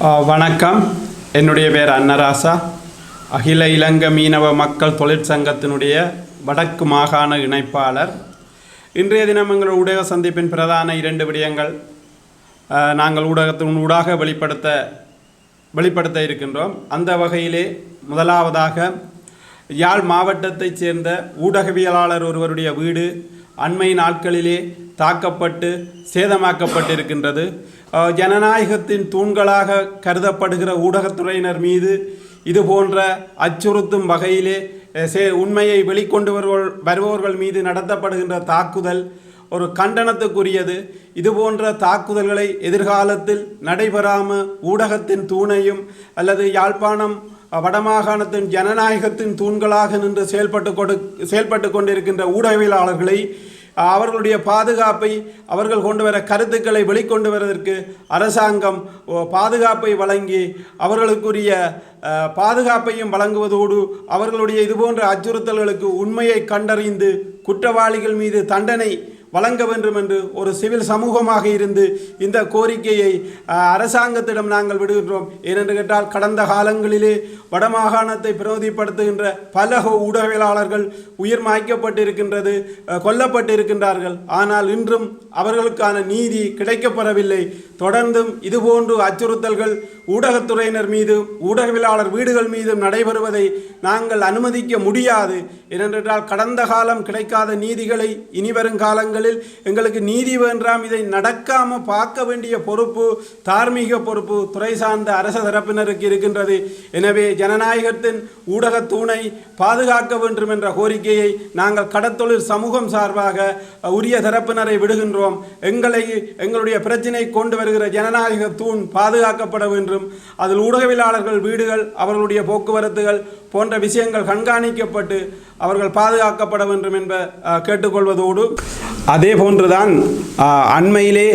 வணக்கம். என்னுடைய பேர் அன்னராசா. அகில இலங்கை மீனவ மக்கள் தொழிற்சங்கத்தினுடைய வடக்கு மாகாண இணைப்பாளர். இன்றைய தினம் எங்கள் ஊடக சந்திப்பின் பிரதான இரண்டு விடயங்கள் நாங்கள் ஊடகத்தின் ஊடாக வெளிப்படுத்த வெளிப்படுத்த இருக்கின்றோம். அந்த வகையிலே முதலாவதாக யாழ் மாவட்டத்தைச் சேர்ந்த ஊடகவியலாளர் ஒருவருடைய வீடு அண்மை நாட்களிலே தாக்கப்பட்டு சேதமாக்கப்பட்டிருக்கின்றது. ஜனநாயகத்தின் தூண்களாக கருதப்படுகிற ஊடகத்துறையினர் மீது இது போன்ற அச்சுறுத்தும் வகையிலே சே உண்மையை வெளிக்கொண்டு வருவோர் வருபவர்கள் மீது நடத்தப்படுகின்ற தாக்குதல் ஒரு கண்டனத்துக்குரியது. இது போன்ற தாக்குதல்களை எதிர்காலத்தில் நடைபெறாமல் ஊடகத்தின் தூணையும் அல்லது யாழ்ப்பாணம் வடமாகாணத்தின் ஜனநாயகத்தின் தூண்களாக நின்று செயல்பட்டு கொடு செயல்பட்டு கொண்டிருக்கின்ற ஊடகவியலாளர்களை அவர்களுடைய பாதுகாப்பை அவர்கள் கொண்டு வர கருத்துக்களை வெளிக்கொண்டு வருவதற்கு அரசாங்கம் பாதுகாப்பை வழங்கி அவர்களுக்குரிய பாதுகாப்பையும் வழங்குவதோடு அவர்களுடைய இதுபோன்ற அச்சுறுத்தல்களுக்கு உண்மையை கண்டறிந்து குற்றவாளிகள் மீது தண்டனை வழங்க வேண்டும் என்று ஒரு சிவில் சமூகமாக இருந்து இந்த கோரிக்கையை அரசாங்கத்திடம் நாங்கள் விடுகின்றோம். ஏனென்று கேட்டால் கடந்த காலங்களிலே வடமாகாணத்தை பிரதிப்படுத்துகின்ற பல ஊடகவியலாளர்கள் உயிர் மாய்க்கப்பட்டிருக்கின்றது கொல்லப்பட்டிருக்கின்றார்கள். ஆனால் இன்றும் அவர்களுக்கான நீதி கிடைக்கப்பெறவில்லை. தொடர்ந்தும் இதுபோன்று அச்சுறுத்தல்கள் ஊடகத்துறையினர் மீது ஊடகவியலாளர் வீடுகள் மீதும் நடைபெறுவதை நாங்கள் அனுமதிக்க முடியாது. ஏனென்றால் கடந்த காலம் கிடைக்காத நீதிகளை இனிவரும் காலங்களில் எங்களுக்கு நீதி வேண்டாம் இதை நடக்காமல் பார்க்க வேண்டிய பொறுப்பு தார்மீக பொறுப்பு துறை சார்ந்த அரச தரப்பினருக்கு இருக்கின்றது. எனவே ஜனநாயகத்தின் ஊடக தூணை பாதுகாக்க வேண்டும் என்ற கோரிக்கையை நாங்கள் கடத்தொழில் சமூகம் சார்பாக உரிய தரப்பினரை விடுகின்றோம். எங்களை எங்களுடைய பிரச்சினை கொண்டு வருகிற ஜனநாயக தூண் பாதுகாக்கப்பட வேண்டும். அதில் ஊடகவியலாளர்கள் வீடுகள் அவர்களுடைய போக்குவரத்துகள் போன்ற விஷயங்கள் கண்காணிக்கப்பட்டு அவர்கள் பாதுகாக்கப்பட வேண்டும் என்ப கேட்டுக்கொள்வதோடு அதே போன்றுதான் அண்மையிலே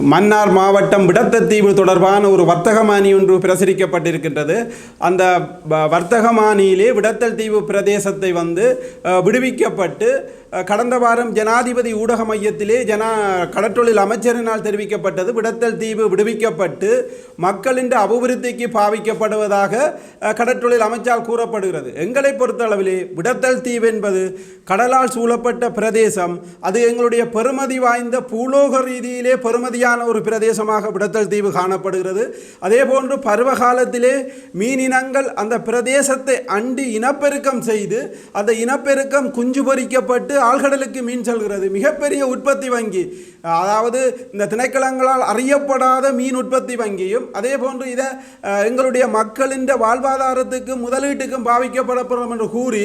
மன்னார் மாவட்டம் விடத்தத்தீவு தொடர்பான ஒரு வர்த்தகமானி ஒன்று பிரசுரிக்கப்பட்டிருக்கின்றது. அந்த வ- வர்த்தகமானியிலே விடத்தல் தீவு பிரதேசத்தை வந்து விடுவிக்கப்பட்டு கடந்த வாரம் ஜனாதிபதி ஊடக மையத்திலே ஜனா கடற்றொழில் அமைச்சரினால் தெரிவிக்கப்பட்டது. விடத்தல் தீவு விடுவிக்கப்பட்டு மக்களின் அபிவிருத்திக்கு பாவிக்கப்படுவதாக கடற்றொழில் அமைச்சால் கூறப்படுகிறது. எங்களை பொறுத்தளவிலே விடத்தல் தீவு என்பது கடலால் சூழப்பட்ட பிரதேசம். அது எங்களுடைய பெருமதி வாய்ந்த பூலோக ரீதியிலே பெருமதியான ஒரு பிரதேசமாக விடத்தல் தீவு காணப்படுகிறது. அதே போன்று பருவகாலத்திலே மீனினங்கள் அந்த பிரதேசத்தை அண்டி இனப்பெருக்கம் செய்து அந்த இனப்பெருக்கம் குஞ்சு பொறிக்கப்பட்டு ஆழ்கடலுக்கு மீன் செல்கிறது. மிகப்பெரிய உற்பத்தி வங்கி. அதாவது இந்த திணைக்களங்களால் அறியப்படாத மீன் உற்பத்தி வங்கியும் அதே போன்று இதை எங்களுடைய மக்களின் வாழ்வாதாரத்துக்கும் முதலீட்டுக்கும் பாவிக்கப்படப்படும் என்று கூறி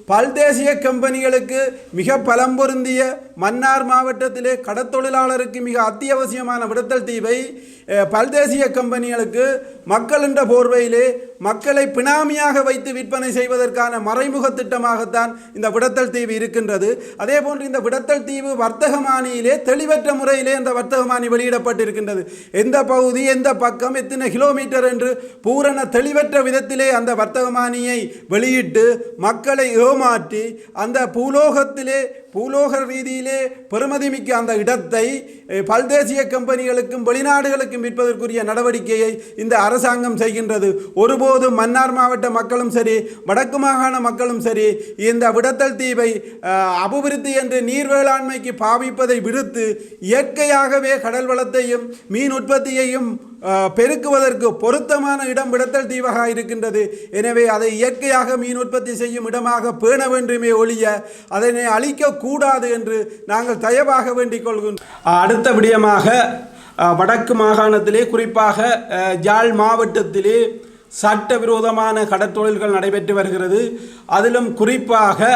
பல்தேசிய கம்பெனிகளுக்கு மிக பலம் பொருந்திய மன்னார் மாவட்டத்திலே கடத்தொழிலாளருக்கு மிக அத்தியாவசியமான விடுத்தல் தீவை அஹ், பல்தேசிய கம்பெனிகளுக்கு மக்கள் என்ற போர்வையிலே மக்களை பினாமியாக வைத்து விற்பனை செய்வதற்கான மறைமுக திட்டமாகத்தான் இந்த விடத்தல் தீவு இருக்கின்றது. அதே போன்று இந்த விடத்தல் தீவு வர்த்தகமானியிலே தெளிவற்ற முறையிலே இந்த வர்த்தகமானி வெளியிடப்பட்டிருக்கின்றது. எந்த பகுதி எந்த பக்கம் எத்தனை கிலோமீட்டர் என்று பூரண தெளிவற்ற விதத்திலே அந்த வர்த்தகமானியை வெளியிட்டு மக்களை மாற்றி அந்த பூலோகத்திலே பூலோக ரீதியிலே பெறுமதிமிக்க அந்த இடத்தை பல்தேசிய கம்பெனிகளுக்கும் வெளிநாடுகளுக்கும் விற்பதற்குரிய நடவடிக்கையை இந்த அரசாங்கம் செய்கின்றது. ஒருபோது மன்னார் மாவட்ட மக்களும் சரி வடக்கு மாகாண மக்களும் சரி இந்த விடத்தல் தீவை அபிவிருத்தி என்று நீர் வேளாண்மைக்கு பாவிப்பதை விடுத்து இயற்கையாகவே கடல் வளத்தையும் மீன் உற்பத்தியையும் பெருக்குவதற்கு பொருத்தமான இடம் விடத்தல் தீவாக இருக்கின்றது. எனவே அதை இயற்கையாக மீன் உற்பத்தி செய்யும் இடமாக பேண வேண்டுமே ஒழிய அதனை அழிக்கக்கூடாது என்று நாங்கள் தயவாக வேண்டிக் கொள்கின்றோம். அடுத்த விடயமாக வடக்கு மாகாணத்திலே குறிப்பாக ஜாழ் மாவட்டத்திலே சட்டவிரோதமான கடற்தொழில்கள் நடைபெற்று வருகிறது. அதிலும் குறிப்பாக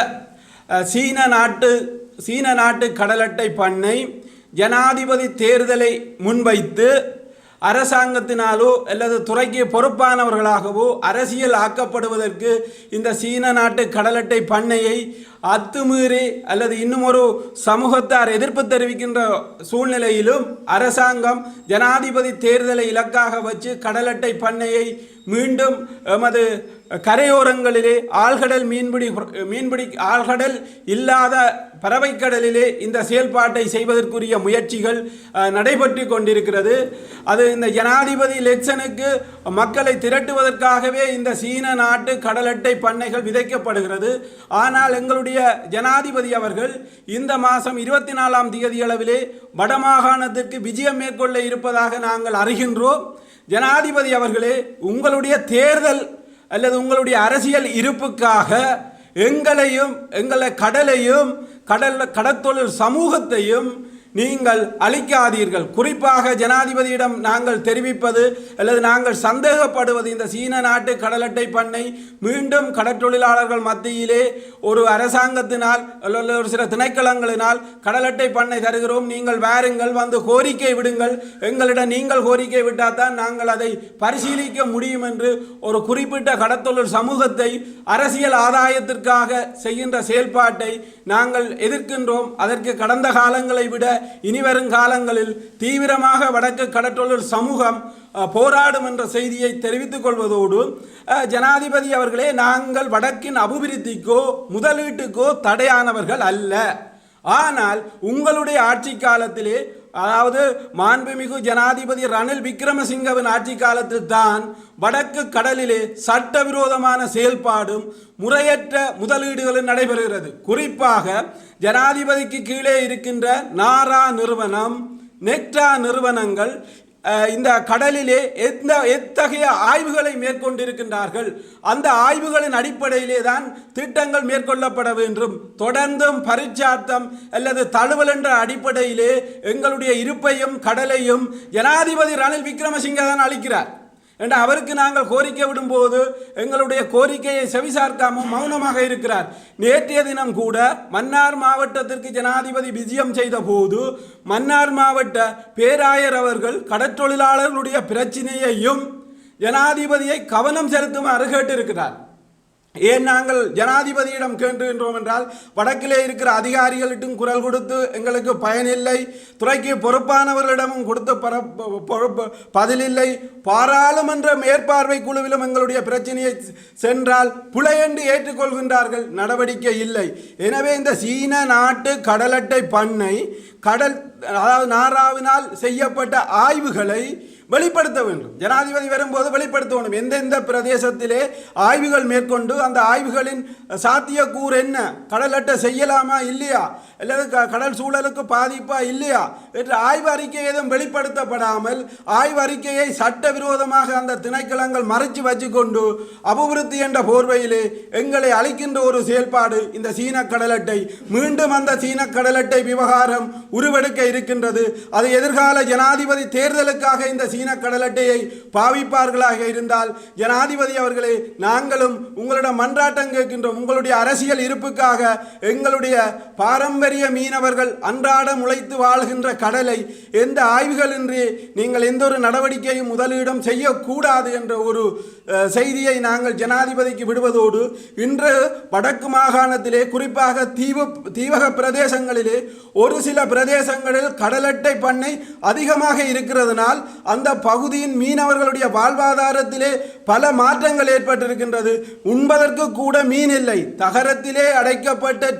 சீன நாட்டு சீன நாட்டு கடலட்டை பண்ணை ஜனாதிபதி தேர்தலை முன்வைத்து அரசாங்கத்தினாலோ அல்லது துறைக்கு பொறுப்பானவர்களாகவோ அரசியல் ஆக்கப்படுவதற்கு இந்த சீன நாட்டு கடலட்டை பண்ணையை அத்துமீறி அல்லது இன்னும் ஒரு சமூகத்தார் எதிர்ப்பு தெரிவிக்கின்ற சூழ்நிலையிலும் அரசாங்கம் ஜனாதிபதி தேர்தலை இலக்காக வச்சு கடலட்டை பண்ணையை மீண்டும் எமது கரையோரங்களிலே ஆழ்கடல் மீன்பிடி மீன்பிடி ஆழ்கடல் இல்லாத பறவைக்கடலிலே இந்த செயல்பாட்டை செய்வதற்குரிய முயற்சிகள் நடைபெற்று கொண்டிருக்கிறது. அது இந்த ஜனாதிபதி லெக்சனுக்கு மக்களை திரட்டுவதற்காகவே இந்த சீன நாட்டு கடலட்டை பண்ணைகள் விதைக்கப்படுகிறது. ஆனால் எங்களுடைய ஜனாதிபதி அவர்கள் இந்த மாதம் இருபத்தி நாலாம் தேதி அளவிலே வடமாகாணத்திற்கு விஜயம் மேற்கொள்ள இருப்பதாக நாங்கள் அறிகின்றோம். ஜனாதிபதி அவர்களே உங்களுடைய தேர்தல் அல்லது உங்களுடைய அரசியல் இருப்புக்காக எங்களையும் எங்களை கடலையும் கடல் கடற்தொழில் சமூகத்தையும் நீங்கள் அளிக்காதீர்கள் குறிப்பாக ஜனாதிபதியிடம் நாங்கள் தெரிவிப்பது அல்லது நாங்கள் சந்தேகப்படுவது இந்த சீன நாட்டு கடலட்டை பண்ணை மீண்டும் கடற்றொழிலாளர்கள் மத்தியிலே ஒரு அரசாங்கத்தினால் அல்லது ஒரு சில திணைக்களங்களினால் கடலட்டை பண்ணை தருகிறோம். நீங்கள் வாருங்கள் வந்து கோரிக்கை விடுங்கள். எங்களிடம் நீங்கள் கோரிக்கை விட்டால் தான் நாங்கள் அதை பரிசீலிக்க முடியும் என்று ஒரு குறிப்பிட்ட கடத்தொழில் சமூகத்தை அரசியல் ஆதாயத்திற்காக செய்கின்ற செயல்பாட்டை நாங்கள் எதிர்க்கின்றோம். அதற்கு கடந்த காலங்களை விட இனிவரும் காலங்களில் தீவிரமாக வடக்கு கடற்றொழில் சமூகம் போராடும் என்ற செய்தியை தெரிவித்துக் கொள்வதோடு ஜனாதிபதி அவர்களே நாங்கள் வடக்கின் அபிவிருத்திக்கோ முதலீட்டுக்கோ தடையானவர்கள் அல்ல. ஆனால் உங்களுடைய ஆட்சி காலத்திலே அதாவது மாண்புமிகு ஜனாதிபதி ரணில் விக்ரமசிங்கவின் ஆட்சி காலத்தில் தான் வடக்கு கடலிலே சட்டவிரோதமான செயல்பாடும் முறையற்ற முதலீடுகளும் நடைபெறுகிறது. குறிப்பாக ஜனாதிபதிக்கு கீழே இருக்கின்ற நாரா நிறுவனம் நெக்டா நிறுவனங்கள் இந்த கடலிலே எந்த எத்தகைய ஆய்வுகளை மேற்கொண்டிருக்கின்றார்கள்? அந்த ஆய்வுகளின் அடிப்படையிலே தான் திட்டங்கள் மேற்கொள்ளப்பட வேண்டும். தொடர்ந்தும் பரிச்சார்த்தம் அல்லது தழுவல் என்ற அடிப்படையிலே எங்களுடைய இருப்பையும் கடலையும் ஜனாதிபதி ரணில் விக்ரமசிங்க தான் அளிக்கிறார். என்று அவருக்கு நாங்கள் கோரிக்கை விடும்போது எங்களுடைய கோரிக்கையை செவிசார்க்காமல் மௌனமாக இருக்கிறார். நேற்றைய தினம் கூட மன்னார் மாவட்டத்திற்கு ஜனாதிபதி விஜயம் செய்த போது மன்னார் மாவட்ட பேராயர் அவர்கள் கடற்றொழிலாளர்களுடைய பிரச்சனையையும் ஜனாதிபதியை கவனம் செலுத்துமாறு கேட்டிருக்கிறார். ஏன் நாங்கள் ஜனாதிபதியிடம் கேட்டுகின்றோம் என்றால் வடக்கிலே இருக்கிற அதிகாரிகளிட்டும் குரல் கொடுத்து எங்களுக்கு பயனில்லை துறைக்கு பொறுப்பானவர்களிடமும் கொடுத்த பதிலில்லை பாராளுமன்ற மேற்பார்வை குழுவிலும் எங்களுடைய பிரச்சனையை சென்றால் புலையென்று என்று ஏற்றுக்கொள்கின்றார்கள் நடவடிக்கை இல்லை. எனவே இந்த சீன நாட்டு கடலட்டை பண்ணை கடல் அதாவது நாராவினால் செய்யப்பட்ட ஆய்வுகளை வெளிப்படுத்த வேண்டும். ஜனாதிபதி வரும்போது வெளிப்படுத்த வேண்டும் எந்தெந்த பிரதேசத்திலே ஆய்வுகள் மேற்கொண்டு அந்த ஆய்வுகளின் சாத்தியக்கூறு என்ன? கடல் அட்டை செய்யலாமா இல்லையா? அல்லது க- கடல் சூழலுக்கு பாதிப்பா இல்லையா? என்று ஆய்வு அறிக்கை எதுவும் வெளிப்படுத்தப்படாமல் ஆய்வு அறிக்கையை சட்டவிரோதமாக அந்த திணைக்களங்கள் மறைச்சு வச்சுக்கொண்டு அபிவிருத்தி என்ற போர்வையிலே எங்களை அளிக்கின்ற ஒரு செயல்பாடு இந்த சீன கடலட்டை மீண்டும் அந்த சீன கடலட்டை விவகாரம் உருவெடுக்க இருக்கின்றது. அது எதிர்கால ஜனாதிபதி தேர்தலுக்காக இந்த சீன கடல் அட்டையை பாவிப்பார்களாக இருந்தால் ஜனாதிபதி அவர்களே நாங்களும் உங்களிடம் மன்றாட்டம் கேட்கின்றோம். உங்களுடைய அரசியல் இருப்புக்காக எங்களுடைய பாரம்பரிய மீனவர்கள் அன்றாடம் உழைத்து வாழ்கின்ற கடலை எந்த ஆய்வுகளின்றி நீங்கள் எந்த ஒரு நடவடிக்கையும் முதலீடும் செய்யக்கூடாது என்ற ஒரு செய்தியை நாங்கள் ஜனாதிபதிக்கு விடுவதோடு இன்று வடக்கு மாகாணத்திலே குறிப்பாக தீவு தீவக பிரதேசங்களிலே ஒரு சில பிரதேசங்களில் கடலட்டை பண்ணை அதிகமாக இருக்கிறதுனால் அந்த பகுதியின் மீனவர்களுடைய வாழ்வாதாரத்திலே பல மாற்றங்கள் ஏற்பட்டிருக்கின்றது. உண்பதற்கு கூட மீன் இல்லை. தகரத்திலே அடைக்கப்பட்ட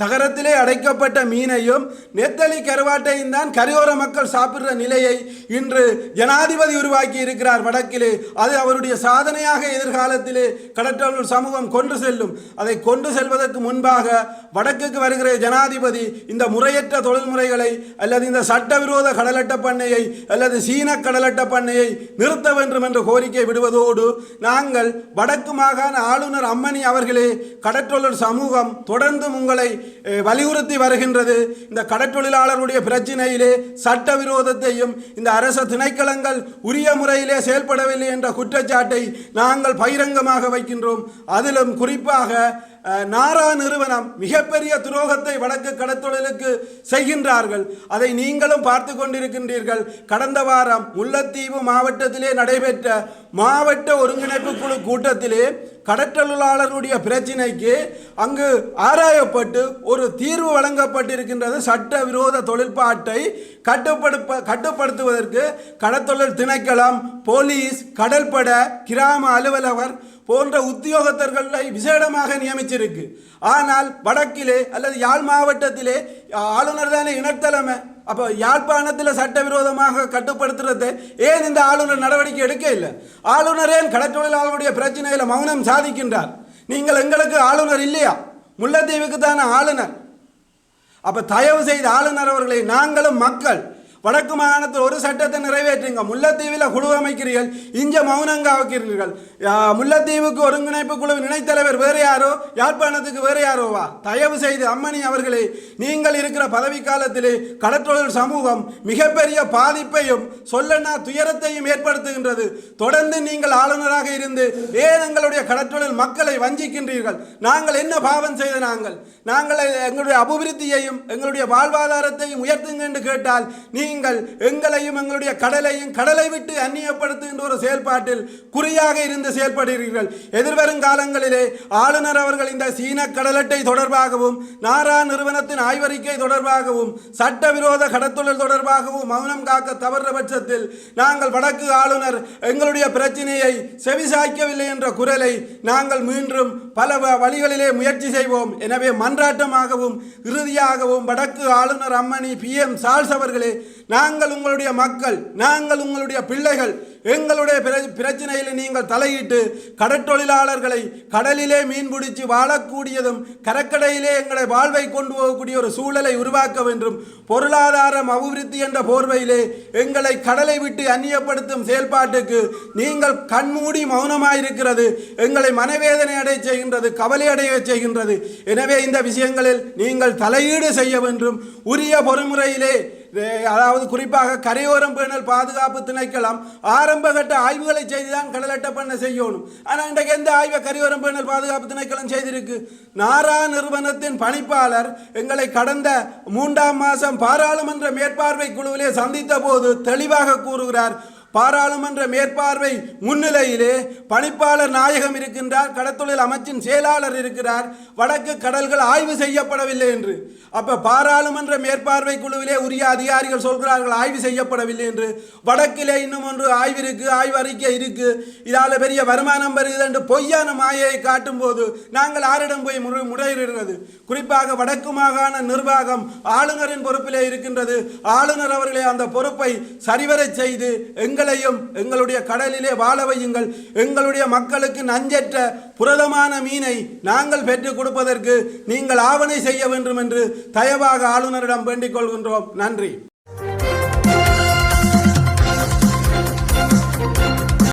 தகரத்திலே அடைக்கப்பட்ட மீனையும் நெத்தலி கருவாட்டையும் தான் கரையோர மக்கள் சாப்பிடுற நிலையை இன்று ஜனாதிபதி உருவாக்கி இருக்கிறார் வடக்கிலே. அது அவருடைய சாதனையாக எதிர்காலத்திலே கடற்றொழில் சமூகம் கொண்டு செல்லும். அதை கொண்டு செல்வதற்கு முன்பாக வடக்குக்கு வருகிற ஜனாதிபதி இந்த முறையற்ற தொழில்முறைகளை அல்லது இந்த சட்டவிரோத கடலட்ட பண்ணையை அல்லது சீன கடலட்ட பண்ணையை நிறுத்த வேண்டும் என்று கோரிக்கை விடுவதோடு நாங்கள் வடக்கு மாகாண ஆளுநர் அம்மணி அவர்களே கடற்றொழில் சமூகம் தொடர்ந்து உங்களை வலியுறுத்தி வருகின்றது. இந்த கடற்றொழிலாளர்களுடைய பிரச்சினையிலே சட்டவிரோதத்தையும் இந்த அரச திணைக்களங்கள் உரிய முறையிலே செயல்படவில்லை என்ற குற்றச்சாட்டை நாங்கள் பகிரங்கமாக வைக்கின்றோம். அதிலும் குறிப்பாக நாரா நிறுவனம் மிகப்பெரிய துரோகத்தை வடக்கு கடத்தொழிலுக்கு செய்கின்றார்கள். அதை நீங்களும் பார்த்து கொண்டிருக்கின்றீர்கள். கடந்த வாரம் முல்லைத்தீவு மாவட்டத்திலே நடைபெற்ற மாவட்ட ஒருங்கிணைப்பு குழு கூட்டத்திலே கடற்றொழிலாளருடைய பிரச்சினைக்கு அங்கு ஆராயப்பட்டு ஒரு தீர்வு வழங்கப்பட்டிருக்கின்றது. சட்ட விரோத தொழிற்பாட்டை கட்டுப்படுப்ப கட்டுப்படுத்துவதற்கு கடத்தொழில் திணைக்களம் போலீஸ் கடற்பட கிராம அலுவலகர் போன்ற உத்தியோகத்தர்களை விசேடமாக நியமிச்சிருக்கு. ஆனால் வடக்கிலே அல்லது யாழ் மாவட்டத்திலே ஆளுநர் தானே இனத்தலைமை. அப்போ யாழ்ப்பாணத்தில் சட்டவிரோதமாக கட்டுப்படுத்துறது ஏன் இந்த ஆளுநர் நடவடிக்கை எடுக்க இல்லை? ஆளுநர் ஏன் கடற்றொழிலாளர்களுடைய பிரச்சனையில் மௌனம் சாதிக்கின்றார்? நீங்கள் எங்களுக்கு ஆளுநர் இல்லையா? முல்லைத்தீவுக்கு தானே ஆளுநர். அப்போ தயவு செய்து ஆளுநர் அவர்களை நாங்களும் மக்கள் வடக்கு மாகாணத்தில் ஒரு சட்டத்தை நிறைவேற்றுங்க. முல்லைத்தீவில் குழு அமைக்கிறீர்கள். இஞ்ச மௌனங்க வைக்கிறீர்கள் முல்லைத்தீவுக்கு ஒருங்கிணைப்பு குழு இணைத்தலைவர் வேறு யாரோ? யாழ்ப்பாணத்துக்கு வேறு யாரோவா? தயவு செய்து அம்மணி அவர்களே நீங்கள் இருக்கிற பதவி காலத்திலே கடற்றொழில் சமூகம் மிகப்பெரிய பாதிப்பையும் சொல்லனா துயரத்தையும் ஏற்படுத்துகின்றது. தொடர்ந்து நீங்கள் ஆளுநராக இருந்து ஏன் எங்களுடைய கடற்றொழில் மக்களை வஞ்சிக்கின்றீர்கள்? நாங்கள் என்ன பாவம் செய்த நாங்கள்? நாங்கள் எங்களுடைய அபிவிருத்தியையும் எங்களுடைய வாழ்வாதாரத்தையும் உயர்த்துங்க என்று கேட்டால் நீங்கள் எங்களையும் எங்களுடைய கடலையும் கடலை விட்டு அந்நியப்படுத்துகின்ற ஒரு செயல்பாட்டில் குறியாக இருந்து செயல்படுகிறீர்கள். எதிர்வரும் காலங்களிலே ஆளுநர் அவர்கள் இந்த சீன கடலட்டை தொடர்பாகவும் நாரா நிறுவனத்தின் ஆய்வறிக்கை தொடர்பாகவும் சட்டவிரோத கடத்தொழில் தொடர்பாகவும் மௌனம் காக்க தவறுற பட்சத்தில் நாங்கள் வடக்கு ஆளுநர் எங்களுடைய பிரச்சனையை செவிசாய்க்கவில்லை என்ற குரலை நாங்கள் மீண்டும் பல வ- வழிகளிலே முயற்சி செய்வோம். எனவே மன்றாட்டமாகவும் இறுதியாகவும் வடக்கு ஆளுநர் அம்மணி பி எம் சால்ஸ் அவர்களே நாங்கள் உங்களுடைய மக்கள் நாங்கள் உங்களுடைய பிள்ளைகள் எங்களுடைய பிர- பிரச்சனையில் நீங்கள் தலையிட்டு கடற்றொழிலாளர்களை கடலிலே மீன் பிடிச்சு வாழக்கூடியதும் கரக்கடையிலே எங்களை வாழ்வை கொண்டு போகக்கூடிய ஒரு சூழலை உருவாக்க வேண்டும். பொருளாதாரம் அபிவிருத்தி என்ற போர்வையிலே எங்களை கடலை விட்டு அந்நியப்படுத்தும் செயல்பாட்டுக்கு நீங்கள் கண்மூடி மௌனமாயிருக்கிறது. எங்களை மனவேதனை அடைய செய்கின்றது கவலை அடைய செய்கின்றது. எனவே இந்த விஷயங்களில் நீங்கள் தலையீடு செய்ய வேண்டும். உரிய பொறுமுறையிலே அதாவது குறிப்பாக கரையோரம் பேணல் பாதுகாப்பு திணைக்களம் ஆரம்பகட்ட ஆய்வுகளை செய்துதான் கடலட்ட பண்ண செய்யணும். ஆனால் இன்றைக்கு எந்த ஆய்வை கரையோரம் பேணல் பாதுகாப்பு திணைக்களம் செய்திருக்கு? நாரா நிறுவனத்தின் பணிப்பாளர் எங்களை கடந்த மூன்றாம் மாதம் பாராளுமன்ற மேற்பார்வை குழுவிலே சந்தித்த போது தெளிவாக கூறுகிறார் பாராளுமன்ற மேற்பார்வை முன்னிலையிலே பணிப்பாளர் நாயகம் இருக்கின்றார் கடத்தொழில் அமைச்சின் செயலாளர் இருக்கிறார் வடக்கு கடல்கள் ஆய்வு செய்யப்படவில்லை என்று. அப்ப பாராளுமன்ற மேற்பார்வை குழுவிலே உரிய அதிகாரிகள் சொல்கிறார்கள் ஆய்வு செய்யப்படவில்லை என்று. வடக்கிலே இன்னும் ஒன்று ஆய்வு இருக்கு ஆய்வு அறிக்கை இருக்கு. இதால பெரிய வருமானம் வருகிறது என்று பொய்யான மாயையை காட்டும் போது நாங்கள் ஆரிடம் போய் முறை முறையிடுகிறது? குறிப்பாக வடக்கு மாகாண நிர்வாகம் ஆளுநரின் பொறுப்பிலே இருக்கின்றது. ஆளுநர் அவர்களே அந்த பொறுப்பை சரிவரச் செய்து எங்கள் எங்களையும் எங்களுடைய கடலிலே வாழ வையுங்கள். எங்களுடைய மக்களுக்கு நஞ்சற்ற புரதமான மீனை நாங்கள் பெற்றுக் கொடுப்பதற்கு நீங்கள் ஆவணை செய்ய வேண்டும் என்று தயவாக ஆளுநரிடம் வேண்டிக் கொள்கின்றோம். நன்றி.